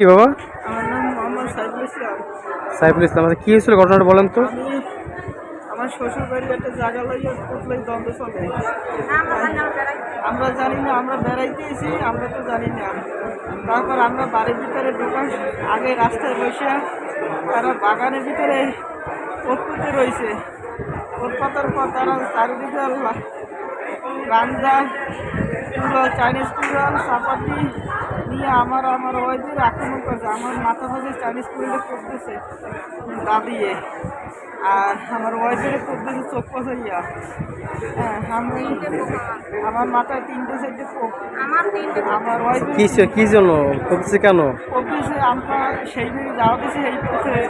কি বাবা? সাইফুল ইসলাম। আচ্ছা কি হয়েছিল ঘটনাটা বলেন তো? আমার শ্বশুর বাড়ির একটা জায়গা লইয়া পুতলাই দ্বন্দ্ব চলে। আমরা জানি না আমরা বেড়াইতে এসি আমরা তো জানি না। তারপর আমরা বাড়ির ভিতরে ঢোকার আগে রাস্তায় বসে তারা বাগানের ভিতরে উৎপত্তি রয়েছে উৎপাতার পর তারা চারিদিকে গাঞ্জা কুড়াল চাইনিজ কুড়াল চাপাতি নিয়ে আমার আমার ওয়াইফের আক্রমণ করছে আমার মাথা ফাঁসে চাইনিজ কুড়ালে করতেছে দা দিয়ে আর আমার ওয়াইফের করতেছে চোখ পচাইয়া। হ্যাঁ আমি আমার মাথায় তিনটে চারটে কোপ আমার ওয়াইফের কি ছে- কি জন্য? করতেছে কেন? করতেছে আমরা সেই দিকে যাওয়া দিয়েছি এই পথে এই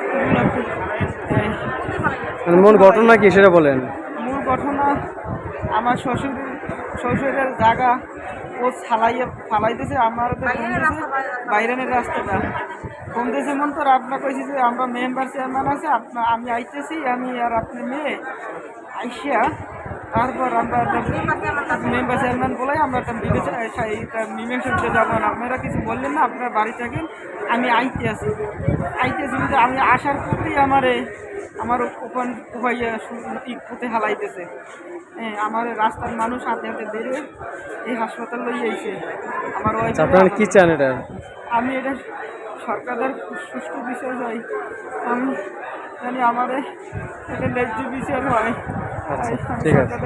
মানে মূল ঘটনা কি সেটা বলেন। মূল ঘটনা আমার শ্বশুর শ্বশুরের জায়গা ও ছালাইয়ে ফালাইতেছে আমার বাইরেনের রাস্তাটা কমতেছে মন তো আপনার কইছি যে আমরা মেম্বার চেয়ারম্যান আছে আপনার আমি আইতেছি আমি আর আপনার মেয়ে। আইসিয়া তারপর আমরা মেম্বার চেয়ারম্যান বলে আমরা একটা বিবেচনা এইটা মীমাংসা যাব না। আপনারা কিছু বললেন না আপনার বাড়ি থাকেন আমি আইতে আছি আইতেছি কিন্তু আমি আসার পরই আমারে আমার ওখান ভাইয়া ইকুতে হালাইতেছে। হ্যাঁ আমার রাস্তার মানুষ হাতে হাতে বেরিয়ে এই হাসপাতাল লই আইছে। আমার আচ্ছা, ওয়াইফ আপনারা কি চান এটা? আমি এটা সরকারের সুষ্ঠু বিচার চাই। আমি জানি আমাদের এটা ন্যায্য বিচার হয়। আচ্ছা, ঠিক আছে।